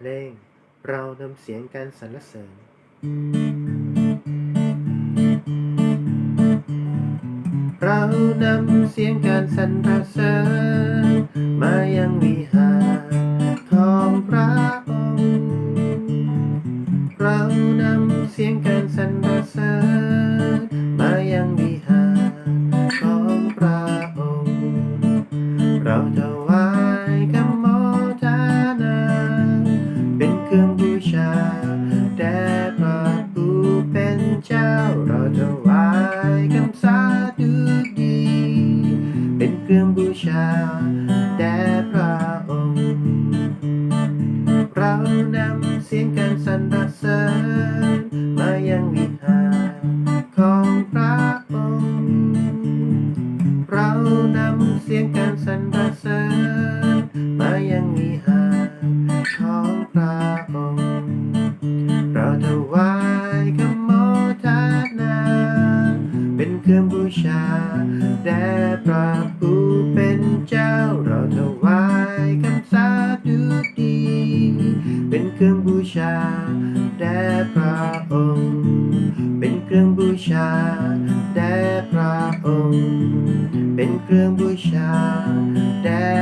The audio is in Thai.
เพลง เรานำเสียงการสรรเสริญ เรานำเสียงการสรรเสริญ มายังวิหารของพระองค์เรานำเสียงการสรรเสริญ มายังวิหารของพระองค์ เรา เป็นเครื่องบูชาแด่พระองค์ เรานำเสียงการสรรเสริญมายังวิหารของพระองค์ เรานำเสียงการสรรเสริญมายังวิหารของพระองค์ เราถวายคำโมทนาเป็นเครื่องบู ชา แด่พระผู้เป็นเจ้าเราถวายคำสาดุดี เป็นเครื่องบูชา แด่พระองค์ เป็นเครื่องบูชา แด่พระองค์ เป็นเครื่องบูชา แด่